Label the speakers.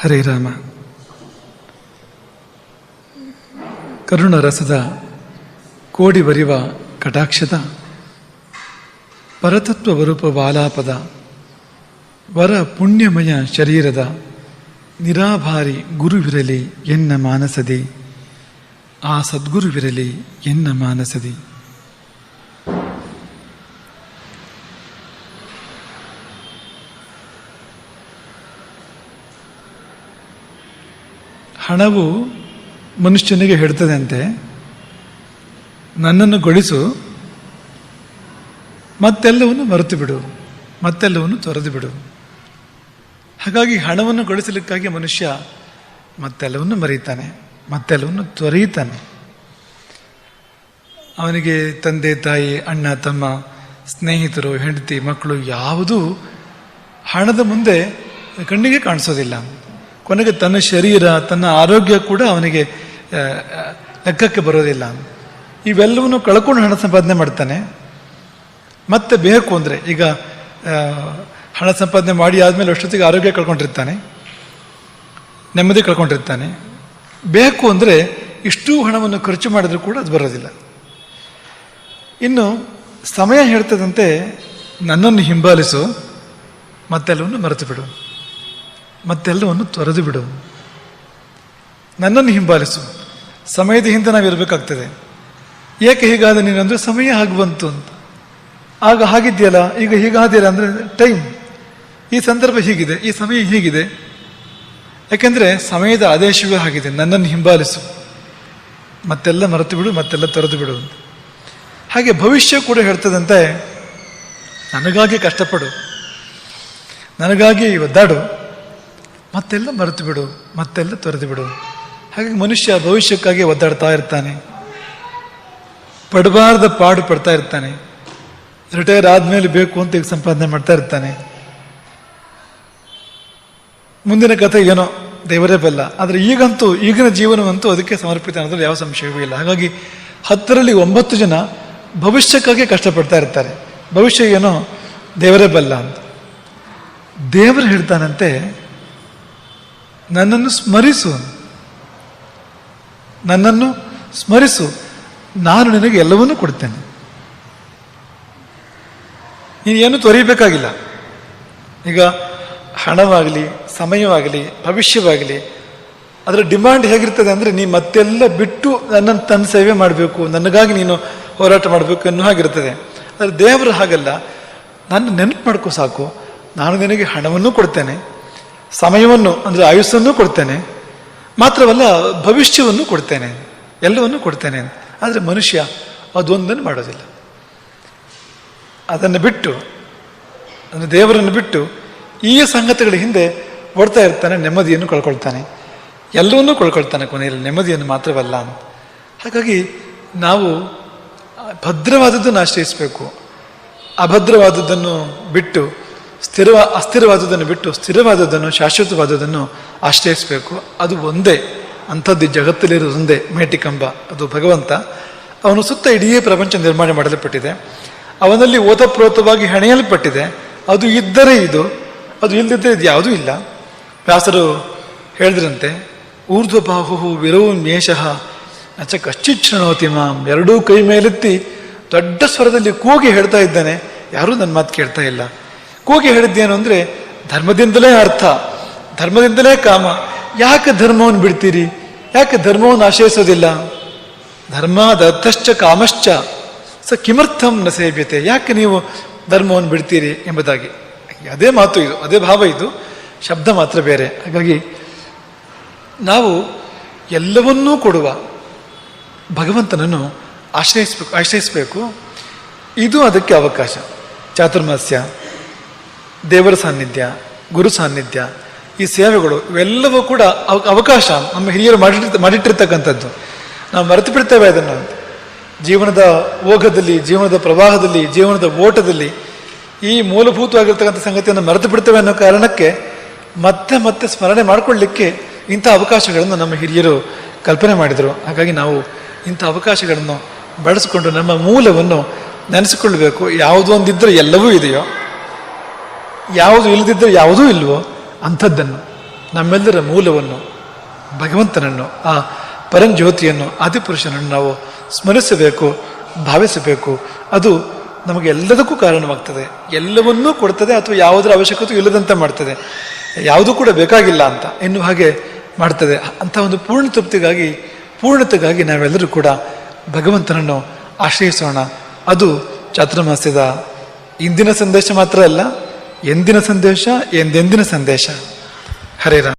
Speaker 1: ಹರೇ ರಾಮ. ಕರುಣ ರಸದ ಕೋಡಿ ಬರಿವ ಕಟಾಕ್ಷದ ಪರತತ್ವ ವರೂಪ ವಾಲಾಪದ ವರ ಪುಣ್ಯಮಯ ಶರೀರದ ನಿರಾಭಾರಿ ಗುರುವಿರಲಿ ಎನ್ನ ಮಾನಸದಿ. ಆ ಸದ್ಗುರುವಿರಲಿ ಎನ್ನ ಮಾನಸದಿ. ಹಣವು ಮನುಷ್ಯನಿಗೆ ಹೇಳ್ತದೆ ನನ್ನನ್ನು ಗೊಳಿಸು, ಮತ್ತೆಲ್ಲವನ್ನು ಮರೆತು ಬಿಡು ಮತ್ತೆಲ್ಲವನ್ನು ತೊರೆದು ಬಿಡು ಹಾಗಾಗಿ ಹಣವನ್ನು ಗಳಿಸಲಿಕ್ಕಾಗಿ ಮನುಷ್ಯ ಮತ್ತೆಲ್ಲವನ್ನು ಮರೆಯುತ್ತಾನೆ, ಮತ್ತೆಲ್ಲವನ್ನು ತೊರೆಯುತ್ತಾನೆ. ಅವನಿಗೆ ತಂದೆ, ತಾಯಿ, ಅಣ್ಣ, ತಮ್ಮ, ಸ್ನೇಹಿತರು, ಹೆಂಡತಿ, ಮಕ್ಕಳು ಯಾವುದೂ ಹಣದ ಮುಂದೆ ಕಣ್ಣಿಗೆ ಕಾಣಿಸೋದಿಲ್ಲ. ಕೊನೆಗೆ ತನ್ನ ಶರೀರ, ತನ್ನ ಆರೋಗ್ಯ ಕೂಡ ಅವನಿಗೆ ಲೆಕ್ಕಕ್ಕೆ ಬರೋದಿಲ್ಲ. ಇವೆಲ್ಲವನ್ನೂ ಕಳ್ಕೊಂಡು ಹಣ ಸಂಪಾದನೆ ಮಾಡ್ತಾನೆ. ಮತ್ತೆ ಬೇಕು ಅಂದರೆ ಈಗ ಹಣ ಸಂಪಾದನೆ ಮಾಡಿ ಆದಮೇಲೆ ಅಷ್ಟೊತ್ತಿಗೆ ಆರೋಗ್ಯ ಕಳ್ಕೊಂಡಿರ್ತಾನೆ. ನೆಮ್ಮದಿ ಕಳ್ಕೊಂಡಿರ್ತಾನೆ. ಬೇಕು ಅಂದರೆ ಇಷ್ಟೂ ಹಣವನ್ನು ಖರ್ಚು ಮಾಡಿದ್ರೂ ಕೂಡ ಅದು ಬರೋದಿಲ್ಲ. ಇನ್ನು ಸಮಯ ಹೇಳ್ತದಂತೆ ನನ್ನನ್ನು ಹಿಂಬಾಲಿಸು, ಮತ್ತೆಲ್ಲವನ್ನು ಮರೆತು ಬಿಡು ಮತ್ತೆಲ್ಲವನ್ನು ತೊರೆದು ಬಿಡು. ನನ್ನನ್ನು ಹಿಂಬಾಲಿಸು. ಸಮಯದ ಹಿಂದೆ ನಾವು ಇರಬೇಕಾಗ್ತದೆ. ಏಕೆ ಹೀಗಾದ ನೀನಂದ್ರೆ ಸಮಯ ಹಾಗೆ ಅಂತ. ಆಗ ಹಾಗಿದೆಯಲ್ಲ ಈಗ ಹೀಗಾದಿಲ್ಲ ಅಂದರೆ ಟೈಮ್. ಈ ಸಂದರ್ಭ ಹೀಗಿದೆ, ಈ ಸಮಯ ಹೀಗಿದೆ. ಯಾಕೆಂದರೆ ಸಮಯದ ಆದೇಶವೇ ಆಗಿದೆ ನನ್ನನ್ನು ಹಿಂಬಾಲಿಸು. ಮತ್ತೆಲ್ಲ ಮರೆತು ಬಿಡು, ಮತ್ತೆಲ್ಲ ತೊರೆದು ಬಿಡು ಅಂತ. ಹಾಗೆ ಭವಿಷ್ಯ ಕೂಡ ಹೇಳ್ತದಂತೆ, ನನಗಾಗಿ ಕಷ್ಟಪಡು. ನನಗಾಗಿ ಒದ್ದಾಡು. ಮತ್ತೆಲ್ಲ ಮರೆತು ಬಿಡು, ಮತ್ತೆಲ್ಲ ತೊರೆದು ಬಿಡು. ಹಾಗಾಗಿ ಮನುಷ್ಯ ಭವಿಷ್ಯಕ್ಕಾಗಿ ಒದ್ದಾಡ್ತಾ ಇರ್ತಾನೆ. ಪಡಬಾರ್ದ ಪಾಡು ಪಡ್ತಾ ಇರ್ತಾನೆ. ರಿಟೈರ್ ಆದಮೇಲೆ ಬೇಕು ಅಂತ ಈಗ ಸಂಪಾದನೆ ಮಾಡ್ತಾ ಇರ್ತಾನೆ. ಮುಂದಿನ ಕಥೆ ಏನೋ, ದೇವರೇ ಬಲ್ಲ. ಆದರೆ ಈಗಂತೂ, ಈಗಿನ ಜೀವನವಂತೂ ಅದಕ್ಕೆ ಸಮರ್ಪಿತ ಅನ್ನೋದ್ರಲ್ಲಿ ಯಾವ ಸಂಶಯವೂ ಇಲ್ಲ. ಹಾಗಾಗಿ ಹತ್ತರಲ್ಲಿ ಒಂಬತ್ತು ಜನ ಭವಿಷ್ಯಕ್ಕಾಗಿ ಕಷ್ಟಪಡ್ತಾ ಇರ್ತಾರೆ. ಭವಿಷ್ಯ ಏನೋ, ದೇವರೇ ಬಲ್ಲ ಅಂತ. ದೇವರು ಹೇಳ್ತಾನಂತೆ ನನ್ನನ್ನು ಸ್ಮರಿಸು. ನನ್ನನ್ನು ಸ್ಮರಿಸು. ನಾನು ನಿನಗೆ ಎಲ್ಲವನ್ನೂ ಕೊಡ್ತೇನೆ. ನೀನು ಏನು ತೊರೀಬೇಕಾಗಿಲ್ಲ ಈಗ ಹಣವಾಗಲಿ, ಸಮಯವಾಗಲಿ, ಭವಿಷ್ಯವಾಗಲಿ, ಅದರ ಡಿಮಾಂಡ್ ಹೇಗಿರ್ತದೆ ಅಂದರೆ ನೀ ಮತ್ತೆಲ್ಲ ಬಿಟ್ಟು ನನ್ನನ್ನು ತನ್ನ ಸೇವೆ ಮಾಡಬೇಕು ನನಗಾಗಿ ನೀನು ಹೋರಾಟ ಮಾಡಬೇಕು ಅನ್ನೋ ಹಾಗಿರ್ತದೆ. ಆದರೆ ದೇವರು ಹಾಗಲ್ಲ. ನಾನು ನೆನಪು ಮಾಡ್ಕೋ ಸಾಕು. ನಾನು ನಿನಗೆ ಹಣವನ್ನು ಕೊಡ್ತೇನೆ. ಸಮಯವನ್ನು, ಅಂದರೆ ಆಯುಸ್ಸನ್ನು ಕೊಡ್ತೇನೆ. ಮಾತ್ರವಲ್ಲ, ಭವಿಷ್ಯವನ್ನು ಕೊಡ್ತೇನೆ. ಎಲ್ಲವನ್ನು ಕೊಡ್ತೇನೆ ಆದರೆ ಮನುಷ್ಯ ಅದೊಂದನ್ನು ಮಾಡೋದಿಲ್ಲ. ಅದನ್ನು ಬಿಟ್ಟು, ಅಂದರೆ ದೇವರನ್ನು ಬಿಟ್ಟು ಈ ಸಂಗತಿಗಳ ಹಿಂದೆ ಓಡ್ತಾ ಇರ್ತಾನೆ, ನೆಮ್ಮದಿಯನ್ನು ಕಳ್ಕೊಳ್ತಾನೆ. ಎಲ್ಲವನ್ನೂ ಕಳ್ಕೊಳ್ತಾನೆ ಕೊನೆಯಲ್ಲಿ, ನೆಮ್ಮದಿಯನ್ನು ಮಾತ್ರವಲ್ಲ ಹಾಗಾಗಿ ನಾವು ಭದ್ರವಾದದ್ದನ್ನು ಆಶ್ರಯಿಸಬೇಕು. ಅಭದ್ರವಾದದ್ದನ್ನು ಬಿಟ್ಟು ಸ್ಥಿರವ ಅಸ್ಥಿರವಾದದನ್ನು ಬಿಟ್ಟು ಸ್ಥಿರವಾದದನ್ನು ಶಾಶ್ವತವಾದದನ್ನು ಆಶ್ರಯಿಸಬೇಕು. ಅದು ಒಂದೇ. ಅಂಥದ್ದು ಈ ಜಗತ್ತಲ್ಲಿರೋದು ಒಂದೇ. ಮೇಟಿಕಂಬ. ಅದು ಭಗವಂತ. ಅವನು ಸುತ್ತ ಇಡೀ ಪ್ರಪಂಚ ನಿರ್ಮಾಣ ಮಾಡಲ್ಪಟ್ಟಿದೆ. ಅವನಲ್ಲಿ ಓತಪ್ರೋತವಾಗಿ ಹೆಣೆಯಲ್ಪಟ್ಟಿದೆ. ಅದು ಇದ್ದರೆ ಇದು. ಅದು ಇಲ್ಲದಿದ್ದರೆ ಇದು ಯಾವುದೂ ಇಲ್ಲ. ವ್ಯಾಸರು ಹೇಳಿದ್ರಂತೆ ಊರ್ಧ್ವ ಬಾಹು ವಿರವು ಮೇಷಃ ನಚ ಕಶ್ಚಿಚ್ಛಣೋತಿ ಮಾಂ. ಎರಡೂ ಕೈ ಮೇಲೆತ್ತಿ ದೊಡ್ಡ ಸ್ವರದಲ್ಲಿ ಕೂಗಿ ಹೇಳ್ತಾ ಇದ್ದಾನೆ. ಯಾರೂ ನನ್ನ ಮಾತು ಕೇಳ್ತಾ ಇಲ್ಲ. ಕೂಗಿ ಹೇಳಿದ್ದೇನು ಅಂದರೆ, ಧರ್ಮದಿಂದಲೇ ಅರ್ಥ, ಧರ್ಮದಿಂದಲೇ ಕಾಮ. ಯಾಕೆ ಧರ್ಮವನ್ನು ಬಿಡ್ತೀರಿ? ಯಾಕೆ ಧರ್ಮವನ್ನು ಆಶ್ರಯಿಸೋದಿಲ್ಲ? ಧರ್ಮ ದತ್ತಶ್ಚ ಕಾಮಶ್ಚ, ಸ ಕಿಮರ್ಥಂ ನ ಸೇವ್ಯತೆ. ಯಾಕೆ ನೀವು ಧರ್ಮವನ್ನು ಬಿಡ್ತೀರಿ ಎಂಬುದಾಗಿ? ಅದೇ ಮಾತು ಇದು, ಅದೇ ಭಾವ ಇದು. ಶಬ್ದ ಮಾತ್ರ ಬೇರೆ. ಹಾಗಾಗಿ, ನಾವು ಎಲ್ಲವನ್ನೂ ಕೊಡುವ ಭಗವಂತನನ್ನು ಆಶ್ರಯಿಸ್ಬೇಕು, ಆಶ್ರಯಿಸಬೇಕು. ಇದು ಅದಕ್ಕೆ ಅವಕಾಶ. ಚಾತುರ್ಮಾಸ್ಯ. ದೇವರ ಸಾನ್ನಿಧ್ಯ, ಗುರು ಸಾನ್ನಿಧ್ಯ, ಈ ಸೇವೆಗಳು ಇವೆಲ್ಲವೂ ಕೂಡ ಅವ- ಅವಕಾಶ ನಮ್ಮ ಹಿರಿಯರು ಮಾಡಿರ್ತ ಮಾಡಿಟ್ಟಿರ್ತಕ್ಕಂಥದ್ದು. ನಾವು ಮರೆತು ಬಿಡ್ತೇವೆ ಅದನ್ನು ಜೀವನದ ಓಘದಲ್ಲಿ, ಜೀವನದ ಪ್ರವಾಹದಲ್ಲಿ, ಜೀವನದ ಓಟದಲ್ಲಿ ಈ ಮೂಲಭೂತವಾಗಿರ್ತಕ್ಕಂಥ ಸಂಗತಿಯನ್ನು ಮರೆತು ಬಿಡ್ತೇವೆ ಅನ್ನೋ ಕಾರಣಕ್ಕೆ ಮತ್ತೆ ಮತ್ತೆ ಸ್ಮರಣೆ ಮಾಡಿಕೊಳ್ಳಿಕ್ಕೆ ಇಂಥ ಅವಕಾಶಗಳನ್ನು ನಮ್ಮ ಹಿರಿಯರು ಕಲ್ಪನೆ ಮಾಡಿದರು. ಹಾಗಾಗಿ ನಾವು ಇಂಥ ಅವಕಾಶಗಳನ್ನು ಬಳಸಿಕೊಂಡು ನಮ್ಮ ಮೂಲವನ್ನು ನೆನೆಸಿಕೊಳ್ಬೇಕು ಯಾವುದೋ ಒಂದಿದ್ದರೆ ಎಲ್ಲವೂ ಇದೆಯೋ ಯಾವುದು ಇಲ್ಲದಿದ್ದರೆ ಯಾವುದೂ ಇಲ್ವೋ ಅಂಥದ್ದನ್ನು, ನಮ್ಮೆಲ್ಲರ ಮೂಲವನ್ನು, ಭಗವಂತನನ್ನು, ಆ ಪರಂಜ್ಯೋತಿಯನ್ನು ಆದಿಪುರುಷನನ್ನು ನಾವು ಸ್ಮರಿಸಬೇಕು, ಭಾವಿಸಬೇಕು. ಅದು ನಮಗೆ ಎಲ್ಲದಕ್ಕೂ ಕಾರಣವಾಗ್ತದೆ. ಎಲ್ಲವನ್ನೂ ಕೊಡ್ತದೆ ಅಥವಾ ಯಾವುದರ ಅವಶ್ಯಕತೆ ಇಲ್ಲದಂತೆ ಮಾಡ್ತದೆ. ಯಾವುದೂ ಕೂಡ ಬೇಕಾಗಿಲ್ಲ ಅಂತ ಎನ್ನುವ ಹಾಗೆ ಮಾಡ್ತದೆ. ಅಂತ ಒಂದು ಪೂರ್ಣ ತೃಪ್ತಿಗಾಗಿ, ಪೂರ್ಣತೆಗಾಗಿ ನಾವೆಲ್ಲರೂ ಕೂಡ ಭಗವಂತನನ್ನು ಆಶ್ರಯಿಸೋಣ. ಅದು ಚಾತುರ್ಮಾಸ್ಯದ ಇಂದಿನ ಸಂದೇಶ ಮಾತ್ರ ಅಲ್ಲ ಎಂದಿನ ಸಂದೇಶ ಎಂದೆಂದಿನ ಸಂದೇಶ ಹರೇ ರಾಮ